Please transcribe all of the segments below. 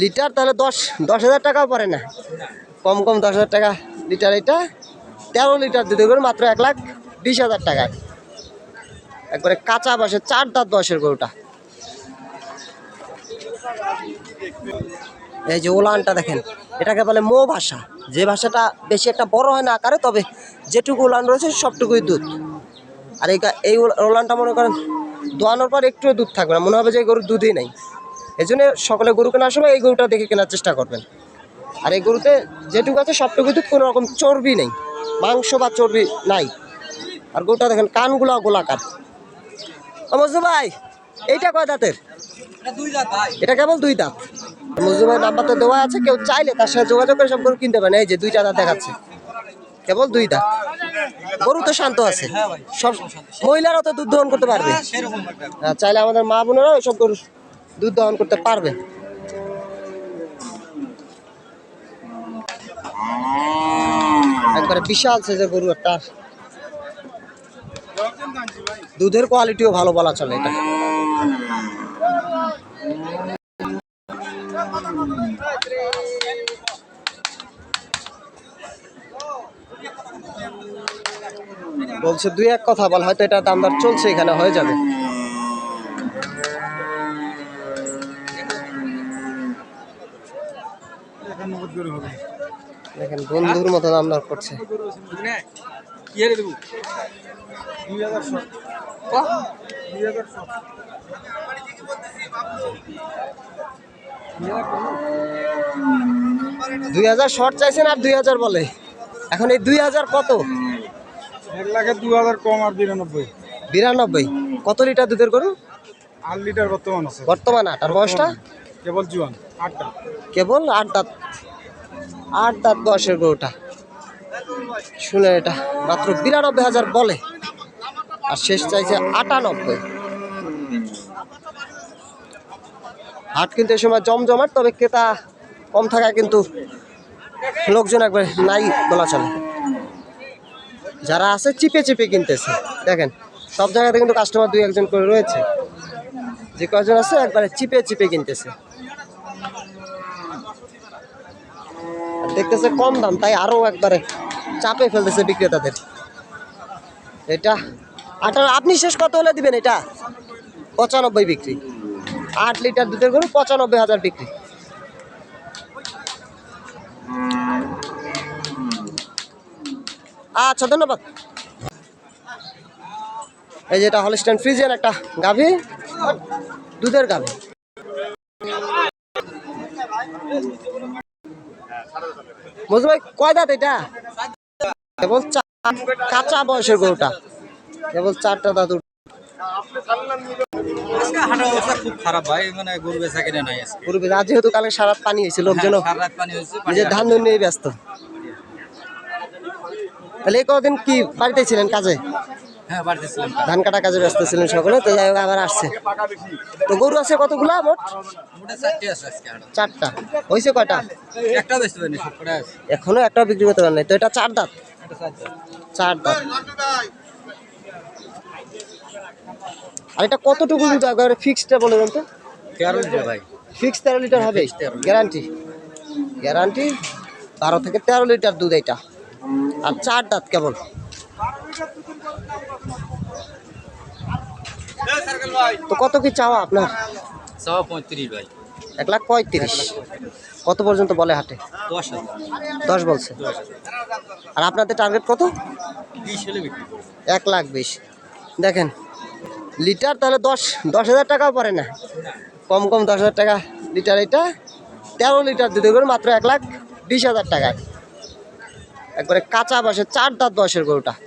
Litre তাহলে দশ দশ হাজার টাকাও পড়ে না। কম কম দশ হাজার টাকা লিটার এটা। তেরো লিটার দিতে করে মাত্র এক লাখ বিশ হাজার টাকা। একবারে কাঁচা বয়সের চার দাঁত বয়সের গরুটা। এই যে ওলানটা দেখেন, এটাকে বলে মো ভাষা। যে ভাষাটা বেশি একটা বড় হয় না আকারে, তবে যেটুকু ওলান রয়েছে, সবটুকুই দুধ। আর এই এই ওলানটা মনে করেন, দোয়ানোর পর একটু দুধ থাকবে না। মনে হবে যে গরুর দুধই নেই। এই জন্য সকলে গরু কেনার সময় এই গরুটা দেখে কেনার চেষ্টা করবেন। আর এই গরুতে যেটুকু আছে সবটুকু দুধ কোনো রকম চর্বি নেই মাংস বা চর্বি নাই। আর গরুটা দেখেন কানগুলো গোলাকার। ও মজদু ভাই এইটা কয় দাঁতের? এটা কেবল দুই দাঁত। মজদু ভাই নাম্বার তো দেওয়া আছে কেউ চাইলে তার সাথে যোগাযোগ করে সব গরু কিনতে পারেন। এই যে দুইটা দাঁত দেখাচ্ছে। কেবল দুই দাঁত। গরু তো শান্ত আছে। সব মহিলারাও তো দুধ দহন করতে পারবে। হ্যাঁ, চাইলে আমাদের মা বোনেরাও সব গরু দুধ দহন করতে পারবে। একবারে বিশাল সাইজের গরু একটা। দুধের কোয়ালিটিও ভালো বলা চলে এটা। বলছে দুই এক কথা বল, হয়তো এটা দাম দর চলছে, এখানে হয়ে যাবে। দেখেন বন্ধুর মতো দাম দর করছে। দুই হাজার শর্ট চাইছেন আর দুই হাজার বলে। এখন এই দুই হাজার কত? এক লাখে দু হাজার কম আর বিরানব্বই। বিরানব্বই। কত লিটার দুধের গরু? আট লিটার বর্তমান আছে। বর্তমান আট। আর বয়সটা? কেবল জুয়ান আটটা। কেবল আট দাঁত আট দাঁত বয়সের গরুটা। শুনে এটা মাত্র বিরানব্বই হাজার বলে। আর শেষ চাইছে আটানব্বই। হাট কিন্তু এই সময় জমজমাট, তবে ক্রেতা কম থাকায় কিন্তু লোকজন একবার নাই বলা চলে। যারা আছে চিপে চিপে কিনতেছে। দেখেন, সব জায়গাতে কিন্তু কাস্টমার দুই একজন করে রয়েছে। যে কয়জন আছে একবারে চিপে চিপে কিনতেছে। দেখতেছে কম দাম, তাই আরও একবারে চাপে ফেলতেছে বিক্রেতাদের। এটা আঠারো, আপনি শেষ কত হলে দিবেন এটা? পঁচানব্বই বিক্রি। আট লিটার দুধের গরু, পঁচানব্বই হাজার বিক্রি। আচ্ছা ধন্যবাদ। এই যেটা হলস্টাইন ফ্রিজের একটা গাভী, দুধের গাভী। বুঝলো ভাই কয় দাঁত এটা? কেবল কাঁচা বয়সের গরুটা। কেবল চারটা দাঁত আজকে হাটের অবস্থা খুব খারাপ ভাই মানে গরু বেচা কিনে নাই আজকে। পূর্বে আজ যেহেতু কালকে সারা পানি হয়েছে লোকজন হ্যাঁ, সারা পানি হয়েছে নিজের ধান ধুন নিয়ে ব্যস্ত। তাহলে কদিন কি বাড়িতে ছিলেন কাজে? ধান কাটা কাজে ব্যস্ত ছিলেন সকলে তো যাই হোক আবার আসছে। তো গরু আছে কতগুলা মোট? চারটে হয়েছে কয়টা? এখনও একটা বিক্রি করতে পারেন তো এটা চার দাঁত? চার দাঁত। আর এটা কতটুকু দুধ একবারে ফিক্সডটা বলে দেন তো। তেরো লিটার ভাই। ফিক্স তেরো লিটার হবে। 13 লিটার। গ্যারান্টি গ্যারান্টি বারো থেকে তেরো লিটার দুধ এটা। আর চার দাঁত কেবল? তো কত কি চাওয়া আপনার? সব পঁয়ত্রিশ ভাই। এক লাখ পঁয়ত্রিশ। কত পর্যন্ত বলে হাটে? দশ হাজার। দশ বলছে। দশ আর আপনাদের টার্গেট কত? এক লাখ বিশ। দেখেন লিটার তাহলে দশ দশ হাজার টাকাও পড়ে না। কম কম দশ হাজার টাকা লিটার এটা। তেরো লিটার দিতে করে মাত্র এক লাখ বিশ হাজার টাকায়। একবারে কাঁচা বয়সের চার দাঁত বয়সের গরুটা ওই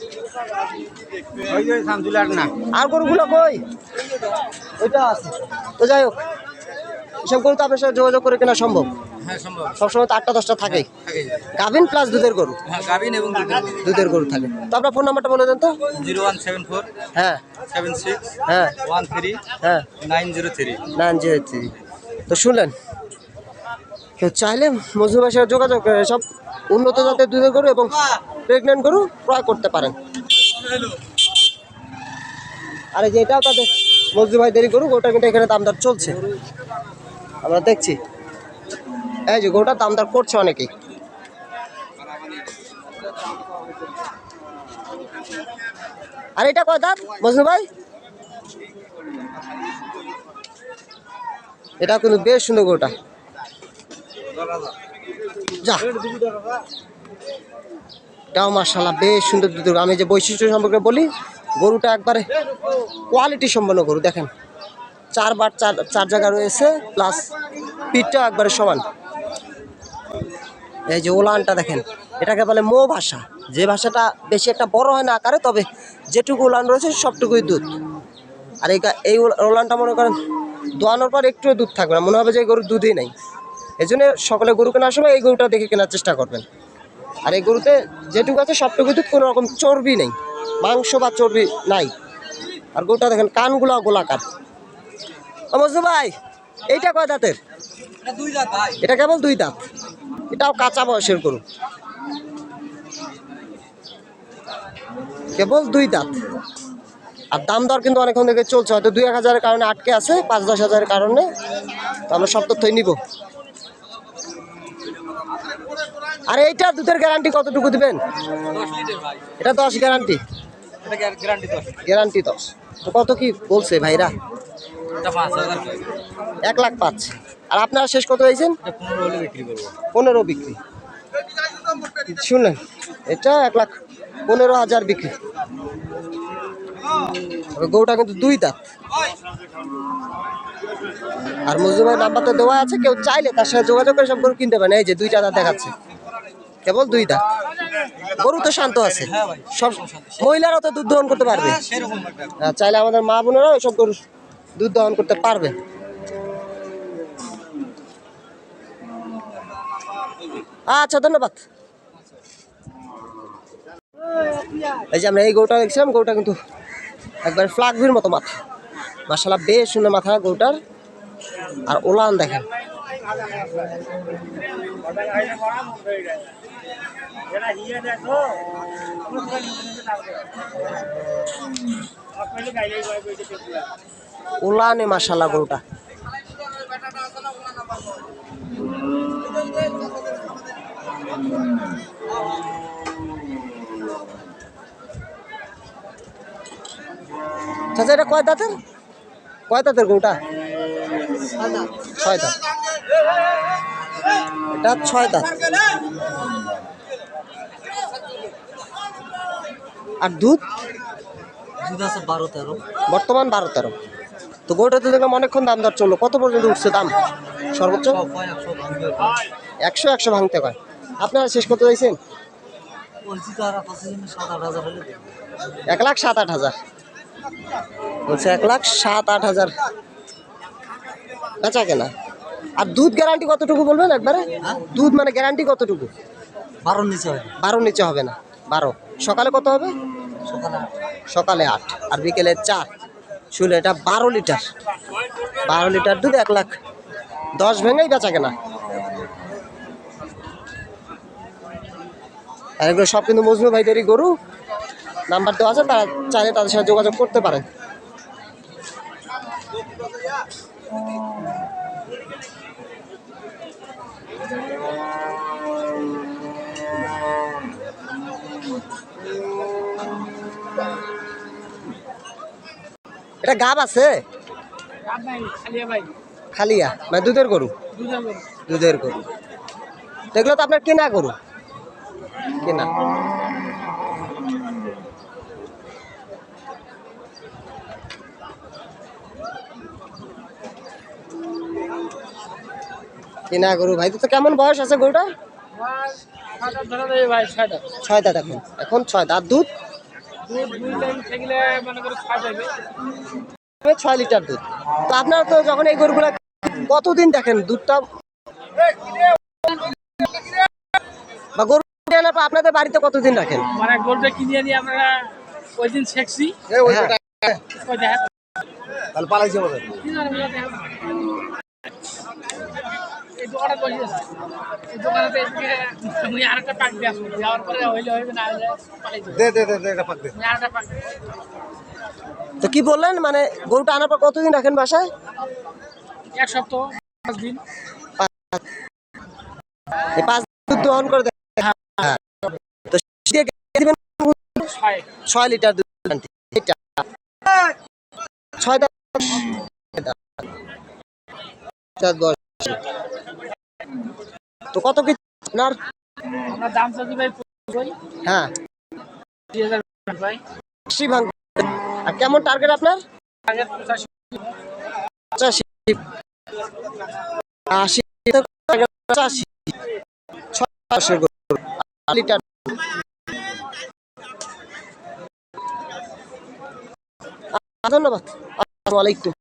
যে শামসুলার না আর গরুগুলো কই? ওইটা আছে। তো যাই হোক এসব গরু তো আপনার সাথে যোগাযোগ করে কেনা সম্ভব। হ্যাঁ সবসময় তো আটটা দশটা থাকে গাভিন প্লাস দুধের গরু। হ্যাঁ গাভিন এবং দুধের গরু। থাকে। তো আপনার ফোন নাম্বারটা বলে দেন তো। জিরো ওয়ান সেভেন ফোর হ্যাঁ। সেভেন সিক্স হ্যাঁ। ওয়ান থ্রি হ্যাঁ। Nine zero three. Nine zero three. তো শুনলেন কেউ চাইলে মজুর ভাষায় যোগাযোগ সব উন্নত জাতের দুধের গরু এবং প্রেগনেন্ট গরু ক্রয় করতে পারেন। আর এই যে এটাও তাদের মজদু ভাই দেরি করুক গোটা কিন্তু এখানে দামদার চলছে। আমরা দেখছি। এই যে গোটা দামদার করছে অনেকেই। আর এটা কয় দাঁত মজনু ভাই? এটা কিন্তু বেশ সুন্দর গোটা যা। এটাও মার্শাল্লাহ বেশ সুন্দর দুধ। আমি যে বৈশিষ্ট্য সম্পর্কে বলি, গরুটা একবারে কোয়ালিটি সম্পন্ন গরু, দেখেন। চারবার চার চার জায়গা রয়েছে প্লাস পিঠটাও একবারে সমান। এই যে ওলানটা দেখেন, এটাকে বলে মো ভাষা। যে ভাষাটা বেশি একটা বড় হয় না আকারে, তবে যেটুকু ওলান রয়েছে, সবটুকুই দুধ। আর এই এই ওলা- ওলানটা মনে করেন, দোয়ানোর পর একটু দুধ থাকবে না, মনে হবে যে গরুর দুধই নেই। এই জন্য সকলে গরু কেনার সময় এই গরুটা দেখে কেনার চেষ্টা করবেন। আর এই গরুতে যেটুকু আছে সবটুকু দুধ কোনো রকম চর্বি নেই। মাংস বা চর্বি নাই। আর গরুটা দেখেন কানগুলো গোলাকার। মজদু ভাই এইটা কয় দাঁতের? এটা কেবল দুই দাঁত? এটাও কাঁচা বয়সের গরু। কেবল দুই দাঁত। আর দাম দর কিন্তু অনেকক্ষণ থেকে চলছে। হয়তো দুই এক হাজারের কারণে আটকে আছে পাঁচ দশ হাজারের কারণে। তো আমরা সব তথ্যই নিব। আর এইটা দুধের গ্যারান্টি কতটুকু দিবেন? এটা দশ গ্যারান্টি গ্যারান্টি দশ। তো কত কি বলছে ভাইরা? এক লাখ পাঁচ। আর আপনারা শেষ কত হয়েছেন? পনেরো বিক্রি শুনলেন এটা এক লাখ পনেরো হাজার বিক্রি। গরুটা কিন্তু দুই দাঁত। আর মজুমার নাম্বার তো দেওয়া আছে কেউ চাইলে তার সাথে যোগাযোগ করে সব গরু কিনতে পারেন। এই যে দুইটা দাঁত দেখাচ্ছে। কেবল দুই দাঁত গরু তো শান্ত আছে। সব মহিলারাও তো দুধ দহন করতে পারবে। আর চাইলে আমাদের মা বোনেরাও এসব গরু দুধ দহন করতে পারবে। আচ্ছা ধন্যবাদ। এই যে আমরা এই গরুটা দেখছিলাম, গরুটা কিন্তু একবার ফ্লাগভির মতো মাথা। মাসালা বেশ সুন্দর মাথা গরুটার। আর ওলান দেখেন। ওলানে মাসাল্লাহ গরুটা। চাচা, এটা কয় দাঁতের? কয় দাঁতের গরুটা? ছয় দাঁত। এটা ছয় দাঁত। আর দুধ? দুধ আছে বারো তেরো। বর্তমান বারো তেরো। তো গরুটা তো দেখলাম অনেকক্ষণ দাম দর চলল। কত পর্যন্ত উঠছে দাম? সর্বোচ্চ? একশো একশো ভাঙতে পারে আপনারা শেষ করতে চাইছেন? এক লাখ সাত আট হাজার। বলছে এক লাখ সাত আট হাজার। বেচা কেনা। আর দুধ গ্যারান্টি কতটুকু বলবেন একবারে? দুধ মানে গ্যারান্টি কতটুকু? বারোর নিচে হবে। বারো নিচে হবে না। বারো। সকালে কত হবে? সকালে আট, আর বিকেলে চার। শুনে এটা বারো লিটার। বারো লিটার দুধ এক লাখ। দশ ভেঙেই বেচা কেনা। আর এগুলো সব কিন্তু মজনু ভাইদেরই গরু। নাম্বার দেওয়া আছে, তারা চাইলে তাদের সাথে যোগাযোগ করতে পারেন। এটা গাব আছে? খালিয়া মানে দুধের গরু? দুধের গরু। এগুলো তো আপনার কেনা গরু? কেনা। কেনা গরু ভাই। তো কেমন বয়স আছে গরুটা ছয় দাঁত এখন। এখন ছয় দাঁত। দুধ? ছয় লিটার দুধ। তো আপনারা তো যখন এই গরুগুলা কতদিন দেখেন দুধটা? বা গরু আনার পর আপনাদের বাড়িতে কতদিন রাখেন? মানে গোলটা কিনে নিয়ে আমরা ওই দিন শেখছি হ্যাঁ। তাহলে পালাইছে বলে কি জানি আমরা দেখা এই দোকানে বসে আছে। এই দোকানে এদিকে মুই আরেকটা পাক দিয়ে আসব। দেওয়ার পরে হইলে হইবে না হইলে দে দে দে দে এটা পাক দে। মুই আরেকটা পাক তো কি বললেন? মানে গরুটা আনার পর কতদিন রাখেন বাসায়? এক সপ্তাহ পাঁচ দিন। এই পাঁচ দুধ দহন করে দেন। হ্যাঁ। তো ছয়। লিটার দুধ আনতে। এটা ছয় দাম চার দশ। তো কত কি আপনার? দাম চাচ্ছি ভাই হ্যাঁ। আশি ভাঙ আর কেমন টার্গেট আপনার? পঁচাশি। আশি পঁচাশি। ছয় লিটার। ধন্যবাদ। আসসালামু আলাইকুম।